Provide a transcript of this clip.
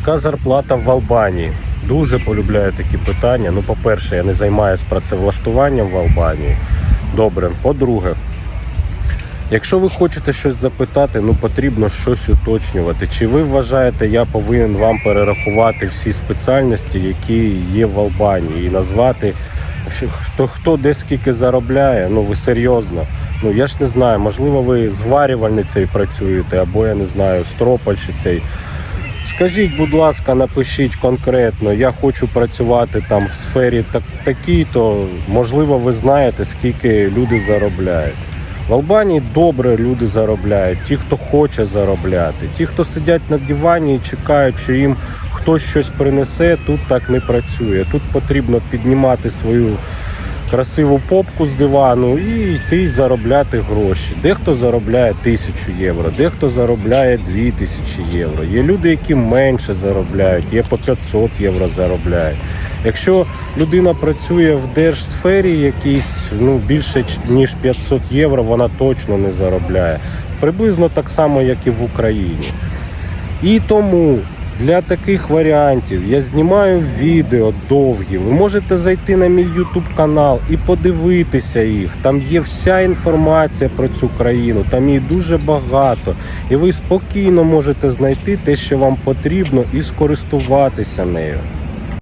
Яка зарплата в Албанії? Дуже полюбляю такі питання. Ну, по-перше, я не займаюся працевлаштуванням в Албанії. Добре. По-друге, якщо ви хочете щось запитати, ну потрібно щось уточнювати. Чи ви вважаєте, я повинен вам перерахувати всі спеціальності, які є в Албанії, і назвати, хто, хто де скільки заробляє? Ну ви серйозно. Ну я ж не знаю, можливо, ви зварювальницею працюєте, або я не знаю, стропальщицею. Скажіть, будь ласка, напишіть конкретно, я хочу працювати там в сфері так, такій, то можливо ви знаєте, скільки люди заробляють. В Албанії добре люди заробляють, ті, хто хоче заробляти. Ті, хто сидять на дивані і чекають, що їм хтось щось принесе, тут так не працює. Тут потрібно піднімати свою красиву попку з дивану і йти заробляти гроші. Дехто заробляє тисячу євро, дехто заробляє дві тисячі євро. Є люди, які менше заробляють, є по 500 євро заробляють. Якщо людина працює в держсфері якійсь ну більше ніж 500 євро, вона точно не заробляє. Приблизно так само, як і в Україні. І тому для таких варіантів я знімаю відео довгі. Ви можете зайти на мій YouTube канал і подивитися їх. Там є вся інформація про цю країну, там її дуже багато. І ви спокійно можете знайти те, що вам потрібно, і скористуватися нею.